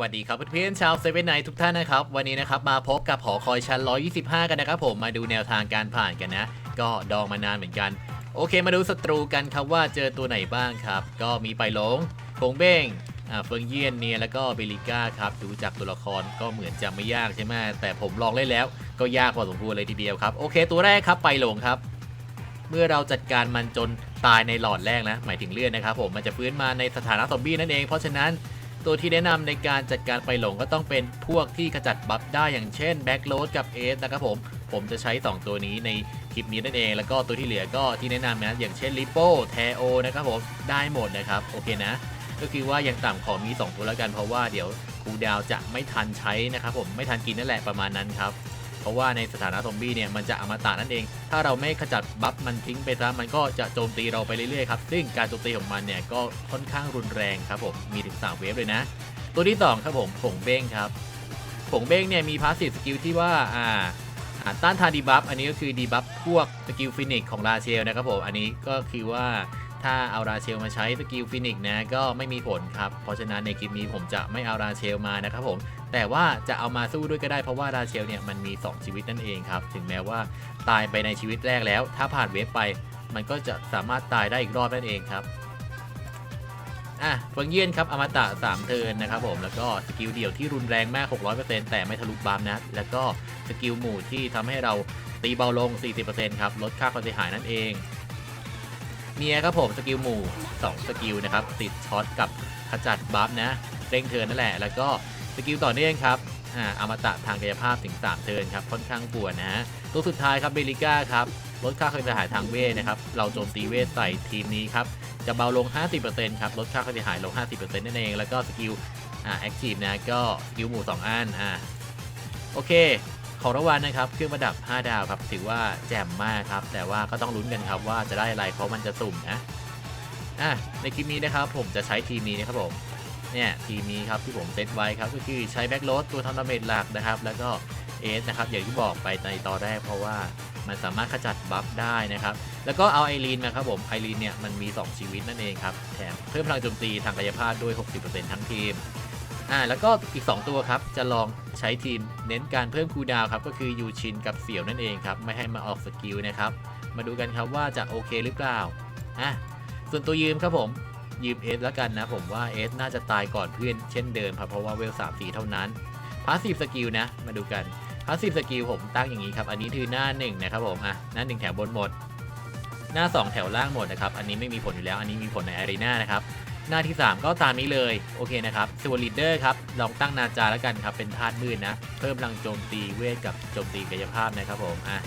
วัสดีครับเพื่อนๆชาวเซเว่นไนทุกท่านนะครับ วันนี้นะครับมาพบกับหอคอยชั้น 125 กันนะครับผมมาดูแนวทางการผ่านกันนะ ก็ดองมานานเหมือนกัน โอเคมาดูศัตรูกันครับว่าเจอตัวไหนบ้างครับ ก็มีไปหลงคงเบ้งเฟิงเยียนเนียแล้วก็เบลิก้าครับดูจากตัวละครก็เหมือนจะไม่ยากใช่ไหมแต่ผมลองเล่นแล้ว ก็ยากพอสมควรเลยทีเดียวครับโอเค ตัวแรกครับไปหลงครับ เมื่อเราจัดการมันจนตายในหลอดแรกนะ หมายถึงเลือดนะครับผมมันจะฟื้นมาในสถานะซอมบี้นั่นเองเพราะฉะนั้น ตัวที่แนะนำในการจัดการไปหลงก็ต้องเป็นพวกที่ขจัดบัฟได้อย่างเช่นแบ็กโลดกับเอสนะครับผมผมจะใช้ 2 ตัวนี้ในคลิปนี้นั่นเอง แล้วก็ตัวที่เหลือก็ที่แนะนำนะอย่างเช่นลิโป้แทโอนะครับผมได้หมดนะครับโอเคนะ ก็คือว่ายังต่ำขอมี 2 ตัวแล้วกันเพราะว่าเดี๋ยวคูดาวจะไม่ทันใช้นะครับผมไม่ทันกินนั่นแหละประมาณนั้นครับ ราะว่าในสถานะซอมบี้เนี่ยมันจะอมตะนั่นเอง ถ้าเราไม่ขจัดบัฟมันทิ้งไปซะมันก็จะโจมตีเราไปเรื่อยๆครับซึ่งการโจมตีของมันเนี่ยก็ค่อนข้างรุนแรงครับผมมีถึง 3 เวฟเลยนะ ตัวที่2ครับผมผงเบ้งครับผงเบ้งเนี่ยมีพาสซีฟสกิลที่ว่าอ่าอ่าต้านทานดีบัฟอันนี้ก็คือดีบัฟพวกสกิลฟินิกของราเชลนะครับผมอันนี้ก็คือว่า ถ้าเอาราเชลมาใช้สกิลฟินิกนะก็ไม่มีผลครับ เพราะฉะนั้นในคลิปนี้ผมจะไม่เอาราเชลมานะครับผม แต่ว่าจะเอามาสู้ด้วยก็ได้เพราะว่าราเชลเนี่ยมันมี 2 ชีวิตนั่นเองครับ ถึงแม้ว่าตายไปในชีวิตแรกแล้ว ถ้าผ่านเวฟไป มันก็จะสามารถตายได้อีกรอบนั่นเองครับอะเฟิงเยียนครับอมตะ 3 เทิร์นนะครับผม แล้วก็สกิลเดี่ยวที่รุนแรงมาก 600%แต่ไม่ทะลุบามนะ แล้วก็สกิลหมู่ที่ทำให้เราตีเบาลง 40%ครับ ลดค่าความเสียหายนั่นเอง เมียครับผมสกิลหมู่ 2 สกิลนะครับ ติดช็อตกับขจัดบัฟนะเร่งเทินนั่นแหละ แล้วก็สกิลต่อเนื่องครับอ่าอมตะทางกายภาพถึง 3 เทินครับ ค่อนข้างปวดนะฮะตัวสุดท้ายครับเบลิก้าครับลดค่าความเสียหายทางเวทนะครับ เราโจมตีเวทใส่ทีมนี้ครับ จะเบาลง 50%ครับ ลดค่าความเสียหายลง 50%นั่นเอง แล้วก็สกิลอ่าแอคทีฟนะ ก็สกิลหมู่ 2 อันอ่าโอเค ของรางวัลนะครับเครื่องประดับ 5 ดาวครับถือว่าแจ่มมากครับ แต่ว่าก็ต้องลุ้นกันครับว่าจะได้อะไรเพราะมันจะสุ่มนะอะในคลิปนี้นะครับผมจะใช้ทีมนี้นะครับผมเนี่ยทีมนี้ครับที่ผมเซตไว้ครับก็คือใช้แบ็กโรสตัวทำดาเมจหลักนะครับ แล้วก็เอสนะครับอย่างที่บอกไปในตอนแรกเพราะว่ามันสามารถขจัดบัฟได้นะครับ แล้วก็เอาไอรีนมาครับผม ไอรีนเนี่ยมันมี 2 ชีวิตนั่นเองครับ แถมเพิ่มพลังโจมตีทางกายภาพด้วย 60%ทั้งทีม อ่าแล้วก็อีก 2 ตัวครับ จะลองใช้ทีมเน้นการเพิ่มคูดาวครับ ก็คือยูชินกับเสี่ยวนั่นเองครับ ไม่ให้มาออกสกิลนะครับ มาดูกันครับว่าจะโอเคหรือเปล่าอะส่วนตัวยืมครับผมยืมเอสแล้วกันนะผมว่าเอสน่าจะตายก่อนเพื่อนเช่นเดิมครับ เพราะว่าเวลสามสีเท่านั้นพาสซีฟสกิลนะ มาดูกันพาสซีฟสกิลผมตั้งอย่างนี้ครับ อันนี้คือหน้า1นงนะครับผมอะหน้า1แถวบนหมด หน้า 2 แถวล่างหมดนะครับ อันนี้ไม่มีผลอยู่แล้ว อันนี้มีผลในอารีนานะครับ หน้าที่ 3 ก็ตามนี้เลย โอเคนะครับส่วนลีดเดอร์ครับลองตั้งนาจาแล้วกันครับ เป็นธาตุมืดนะ เพิ่มพลังโจมตีเวทกับโจมตีกายภาพนะครับผม อะ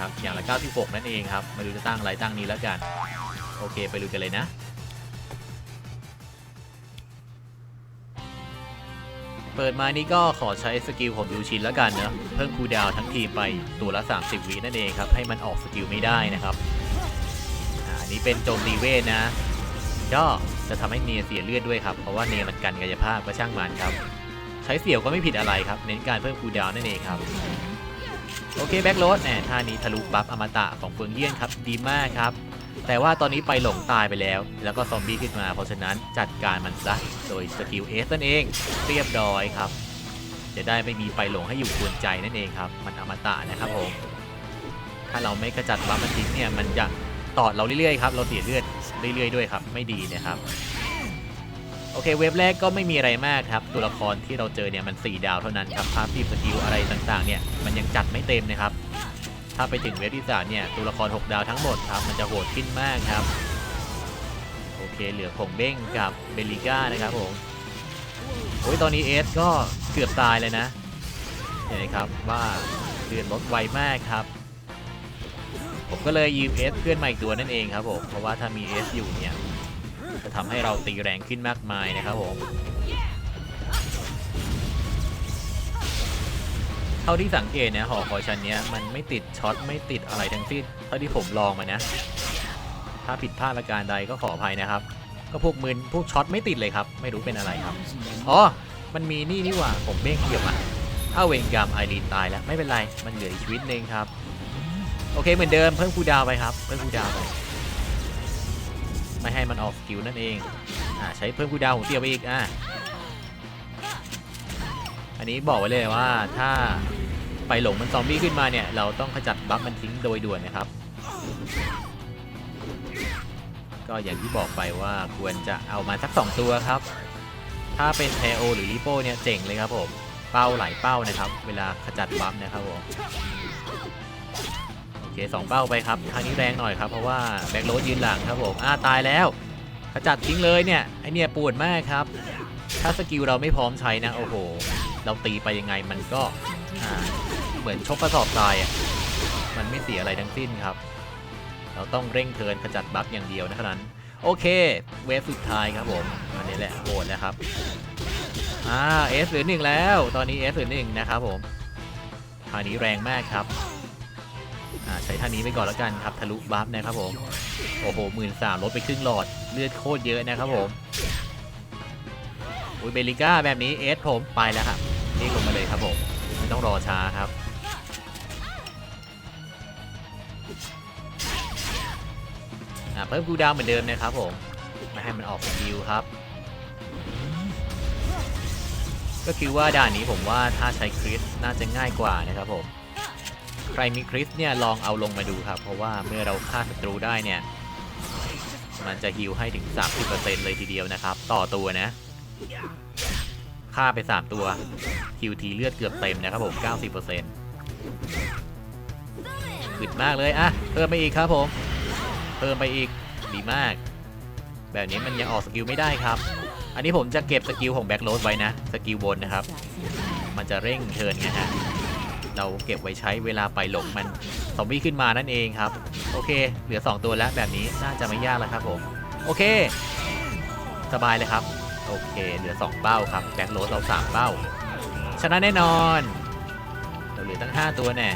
ครับอย่างละ 96 นั่นเองครับ มาดูจะตั้งอะไรตั้งนี้แล้วกัน โอเคไปดูกันเลยนะเปิดมานี่ก็ขอใช้สกิลของยูชินแล้วกันเนะเพิ่มคูดาวทั้งทีไปตัวละ 30 วินั่นเองครับ ให้มันออกสกิลไม่ได้นะครับ อ่านี้เป็นโจมตีเวทนะ ก็จะทำให้เนียเสียเลือดด้วยครับ เพราะว่าเนียมันกันกายภาพก็ช่างมันครับ ใช้เสี่ยวก็ไม่ผิดอะไรครับ เน้นการเพิ่มคูดาวนั่นเองครับ โอเคแบ็กโรดแหมท่านี้ทะลุบัฟอมตะของเฟืองเยี่ยนครับดีมากครับ แต่ว่าตอนนี้ไปหลงตายไปแล้ว แล้วก็ซอมบี้ขึ้นมา เพราะฉะนั้นจัดการมันซะโดยสกิลเอสนั่นเองเรียบร้อยครับ จะได้ไม่มีไปหลงให้อยู่ควรใจนั่นเองครับ มันอมตะนะครับผมถ้าเราไม่กระจัดบัฟมันทิ้งเนี่ยมันจะตอดเราเรื่อยๆครับเราเสียเลือด เรื่อยๆด้วยครับ ไม่ดีนะครับ โอเคเว็บแรกก็ไม่มีอะไรมากครับ ตัวละครที่เราเจอเนี่ยมัน 4 ดาวเท่านั้นครับพาสซีฟสกิลอะไรต่างๆเนี่ยมันยังจัดไม่เต็มนะครับ ถ้าไปถึงเว็บที่สามเนี่ยตัวละคร 6 ดาวทั้งหมดครับมันจะโหดขึ้นมากครับโอเคเหลือผงเบ้งกับเบลิก้านะครับผมโอ้ยตอนนี้เอสก็เกือบตายเลยนะเห็นไหมครับว่าเลือดลดไวมากครับ ผมก็เลยยืมเอสเพื่อนมาอีกตัวนั่นเองครับผม เพราะว่าถ้ามีเอสอยู่เนี่ย จะทำให้เราตีแรงขึ้นมากมายนะครับผม เท่าที่สังเกตเนี่ยหอคอยชั้นเนี้ยมันไม่ติดช็อตไม่ติดอะไรทั้งสิ้นเท่าที่ผมลองมานะ ถ้าผิดพลาดประการใดก็ขออภัยนะครับ ก็พวกมืนพวกช็อตไม่ติดเลยครับ ไม่รู้เป็นอะไรครับ อ๋อ มันมีนี่นี่หว่าผมเบ้งเกี่ยวอะอ้าเวงกรรมไอรีนตายแล้วไม่เป็นไร มันเหลืออีกชีวิตหนึ่งครับ โอเคเหมือนเดิมเพิ่มคูดาวไปครับ เพิ่มคูดาวไปไม่ให้มันออกสกิลนั่นเองอ่าใช้เพิ่มคูดาวของเตียวไปอีกอ่าอันนี้บอกไว้เลยว่าถ้าไปหลงมันซอมบี้ขึ้นมาเนี่ย เราต้องขจัดบัฟมันทิ้งโดยด่วนนะครับ ก็อย่างที่บอกไปว่าควรจะเอามาสัก 2 ตัวครับ ถ้าเป็นเทโอหรือลิโป้เนี่ยเจ๋งเลยครับผมเป้าหลายเป้านะครับ เวลาขจัดบัฟนะครับผม เคสองเป้าไปครับทางนี้แรงหน่อยครับเพราะว่าแบ็คโรดยืนหลังครับผมอ่าตายแล้วขจัดทิ้งเลยเนี่ยไอเนี่ยปวดมากครับ ถ้าสกิลเราไม่พร้อมใช้นะโอ้โห เราตีไปยังไงมันก็เหมือนชกกระสอบทรายอะมันไม่เสียอะไรทั้งสิ้นครับ เราต้องเร่งเทินขจัดบัฟอย่างเดียวนะครับนั้นโอเค เวฟสุดท้ายครับผมอันนี้แหละโหดแล้วครับอ่าเอสหลือหนึ่งแล้ว ตอนนี้เอสหลือหนึ่งนะครับผมท่าวนี้แรงมากครับ อ่าใช้ท่านี้ไปก่อนแล้วกันครับทะลุบัฟนะครับผม โอ้โหหมื่นสามลดไปครึ่งหลอดเลือดโคตรเยอะนะครับผมอุ้ยเบลิก้าแบบนี้เอสผมไปแล้วครับนี่ลงมาเลยครับผมไม่ต้องรอช้าครับเพิ่มคูดาวเหมือนเดิมนะครับผมไม่ให้มันออกสกิลครับ ก็คือว่าด่านนี้ผมว่าถ้าใช้คริสน่าจะง่ายกว่านะครับผม ใครมีคริสเนี่ยลองเอาลงมาดูครับ เพราะว่าเมื่อเราฆ่าศัตรูได้เนี่ย มันจะฮิวให้ถึง 30%เลยทีเดียวนะครับ ต่อตัวนะฆ่าไป 3 ตัวฮิวทีเลือดเกือบเต็มนะครับผม 90%ขึ้นมากเลยอะเพิ่มไปอีกครับผม เพิ่มไปอีกดีมาก แบบนี้มันยังออกสกิลไม่ได้ครับ อันนี้ผมจะเก็บสกิลของแบ็คโรสไว้นะ สกิลบนนะครับ มันจะเร่งเทินไงฮะ เราเก็บไว้ใช้เวลาไปหลงมันซอมบี้ขึ้นมานั่นเองครับ โอเค เหลือ 2 ตัวแล้วแบบนี้น่าจะไม่ยากแล้วครับผมโอเค สบายเลยครับ โอเค เหลือ 2 เป้าครับแบ็คโรสเรา 3 เป้า ชนะแน่นอนเราเหลือตั้ง 5 ตัวแน่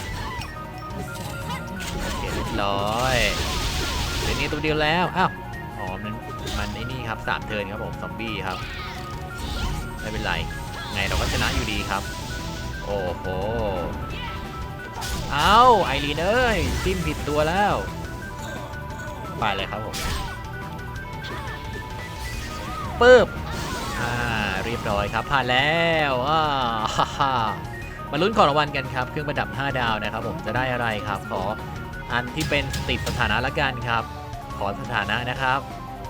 โอเคเรียบร้อยเหลือนี่ตัวเดียวแล้วอ้าวอ๋อมันมันไอ้นี่ครับสามเทิร์นครับผมซอมบี้ครับไม่เป็นไรไงเราก็ชนะอยู่ดีครับ โอ้โห เอาไอรีนเอ้ยจิ้มผิดตัวแล้ว ไปเลยครับผมปึ๊บอ่าเรียบร้อยครับ ผ่านแล้วอ่าฮ่าฮ่ามาลุ้นของรางวัลกันครับ เครื่องประดับ 5 ดาวนะครับ ผมจะได้อะไรครับ ขออันที่เป็นติดสถานะละกันครับ ขอสถานะนะครับ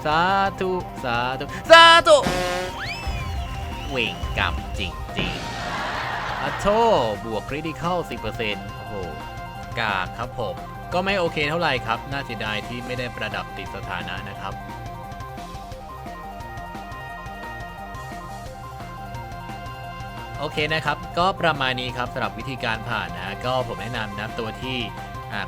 สาธุสาธุสาธุเวงกรรมจริงๆ อัโทบวกคริติคอล10%โอ้โห กากครับผม ก็ไม่โอเคเท่าไหร่ครับ น่าเสียดายที่ไม่ได้ประดับติดสถานะนะครับโอเคนะครับ ก็ประมาณนี้ครับสำหรับวิธีการผ่านนะ ก็ผมแนะนำนะตัวที่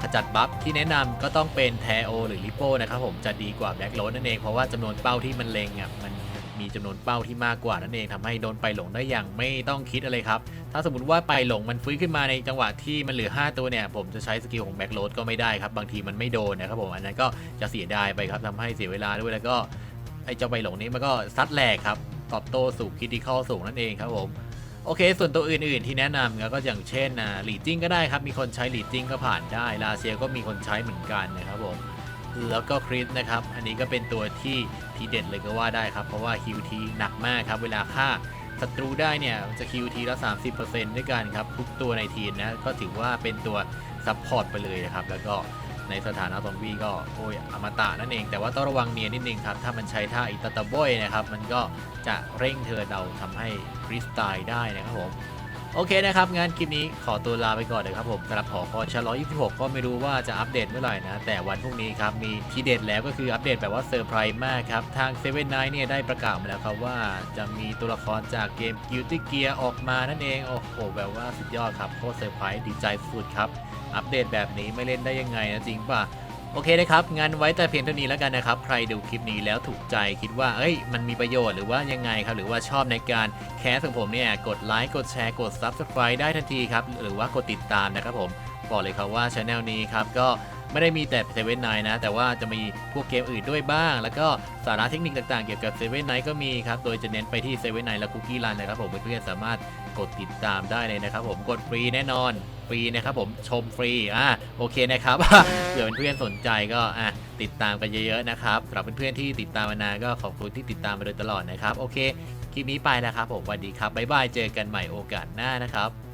ขจัดบัฟที่แนะนำก็ต้องเป็นแทโอหรือลิโป้นะครับผมจะดีกว่าแบ็กโรดนั่นเอง เพราะว่าจำนวนเป้าที่มันเลงอะมัน มีจำนวนเป้าที่มากกว่านั่นเองทำให้โดนไปหลงได้อย่างไม่ต้องคิดอะไรครับ ถ้าสมมติว่าไปหลงมันฟื้นขึ้นมาในจังหวะที่มันเหลือ 5 ตัวเนี่ย ผมจะใช้สกิลของแบ็กโรดก็ไม่ได้ครับ บางทีมันไม่โดนนะครับผมอันนั้นก็จะเสียดายไปครับทำให้เสียเวลาด้วยแล้วก็ไอ้เจ้าไปหลงนี้มันก็ซัดแหลกครับตอบโต้สูงคิติคอสูงนั่นเองครับผมโอเค ส่วนตัวอื่น ๆ ที่แนะนำก็อย่างเช่นนะหลีจิ้งก็ได้ครับ มีคนใช้หลีจิ้งก็ผ่านได้ ลาเซียก็มีคนใช้เหมือนกันนะครับผม แล้วก็คริสนะครับ อันนี้ก็เป็นตัวที่ทีเด็ดเลยก็ว่าได้ครับ เพราะว่าคิวทีหนักมากครับ เวลาฆ่าศัตรูได้เนี่ยจะคิวทีละ 30%ด้วยกันครับ ทุกตัวในทีมนะ ก็ถือว่าเป็นตัวซัพพอร์ตไปเลยนะครับ แล้วก็ในสถานะซอมบี้ก็โอ้ยอมตะนั่นเอง แต่ว่าต้องระวังเนียนิดนึงครับ ถ้ามันใช้ท่าอิตาตาโบยนะครับ มันก็จะเร่งเทิร์นเราทำให้คริสตายได้นะครับผม โอเคนะครับงานคลิปนี้ขอตัวลาไปก่อนเลยครับผมสำหรับหอคอยชาร์ล26 ก็ไม่รู้ว่าจะอัปเดตเมื่อไหร่นะ แต่วันพรุ่งนี้ครับ มีทีเด็ดแล้วก็คืออัปเดตแบบว่าเซอร์ไพรส์มากครับ ทาง7 n 9เนี่ยได้ประกาศมาแล้วครับว่าจะมีตัวละครจากเกม Guilty Gear ออกมานั่นเอง โอ้โห แบบว่าสุดยอดครับโคตรเซอร์ไพรส์ดีใจสุดครับ อัปเดตแบบนี้ไม่เล่นได้ยังไงนะจริงป่ะ โอเคนะครับงานไว้แต่เพียงเท่านี้แล้วกันนะครับ ใครดูคลิปนี้แล้วถูกใจคิดว่า เอ้ย มันมีประโยชน์หรือว่ายังไงครับ หรือว่าชอบในการแคสของผมเนี่ย กดไลค์ กดแชร์ กด Subscribe ได้ทันทีครับ หรือว่ากดติดตามนะครับผม บอกเลยครับว่าช anel นี้ครับก็ ไม่ได้มีแต่เซเว่นไนนะ แต่ว่าจะมีพวกเกมอื่นด้วยบ้าง แล้วก็สาระเทคนิคต่างๆ เกี่ยวกับเซเว่นไนก็มีครับ โดยจะเน้นไปที่เซเว่นไนและคุกกี้รันนะครับผมเพื่อนๆสามารถกดติดตามได้เลยนะครับผมกดฟรีแน่นอนฟรีนะครับผมชมฟรีอะโอเคนะครับเผื่อเพื่อนๆสนใจก็อะติดตามกันเยอะๆนะครับสำหรับเพื่อนๆที่ติดตามมานานก็ขอบคุณที่ติดตามมาโดยตลอดนะครับ โอเค คลิปนี้ไปแล้วครับผมสวัสดีครับบ๊ายบายเจอกันใหม่โอกาสหน้านะครับ